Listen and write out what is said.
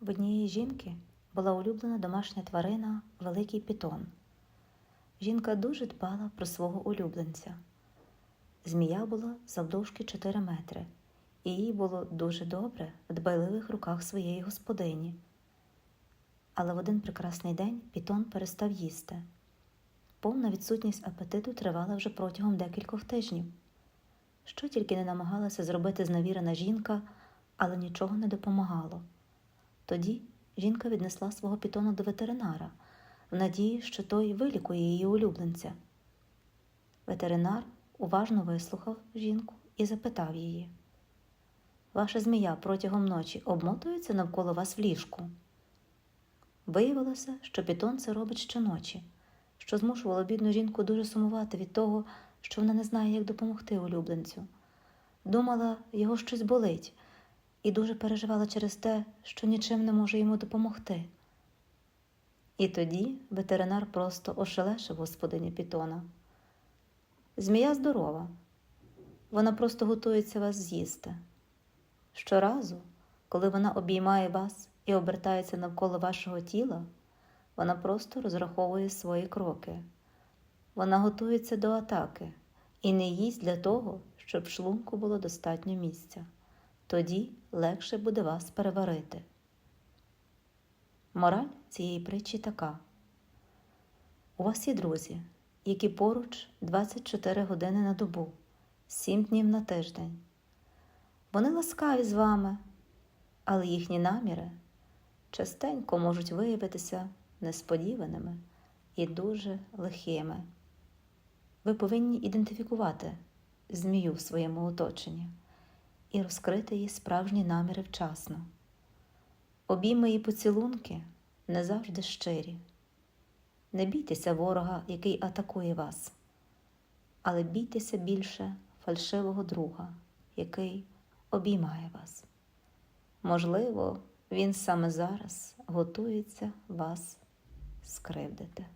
В однієї жінки була улюблена домашня тварина великий пітон. Жінка дуже дбала про свого улюбленця. Змія була завдовжки 4 метри, і їй було дуже добре в дбайливих руках своєї господині. Але в один прекрасний день пітон перестав їсти. Повна відсутність апетиту тривала вже протягом декількох тижнів. Що тільки не намагалася зробити зневірена жінка, але нічого не допомагало. Тоді жінка віднесла свого пітона до ветеринара в надії, що той вилікує її улюбленця. Ветеринар уважно вислухав жінку і запитав її: Ваша змія протягом ночі обмотується навколо вас в ліжку. Виявилося, що пітон це робить щоночі, що змушувало бідну жінку дуже сумувати від того, що вона не знає, як допомогти улюбленцю. Думала, його щось болить, і дуже переживала через те, що нічим не може йому допомогти. І тоді ветеринар просто ошелешив господині Пітона. Змія здорова, вона просто готується вас з'їсти. Щоразу, коли вона обіймає вас і обертається навколо вашого тіла, вона просто розраховує свої кроки. Вона готується до атаки і не їсть для того, щоб шлунку було достатньо місця. Тоді легше буде вас переварити. Мораль цієї притчі така: у вас є друзі, які поруч 24 години на добу, 7 днів на тиждень. Вони ласкаві з вами, але їхні наміри частенько можуть виявитися несподіваними і дуже лихими. Ви повинні ідентифікувати змію в своєму оточенні і розкрити її справжні наміри вчасно. Обійми і поцілунки не завжди щирі. Не бійтеся ворога, який атакує вас, але бійтеся більше фальшивого друга, який обіймає вас. Можливо, він саме зараз готується вас скривдити.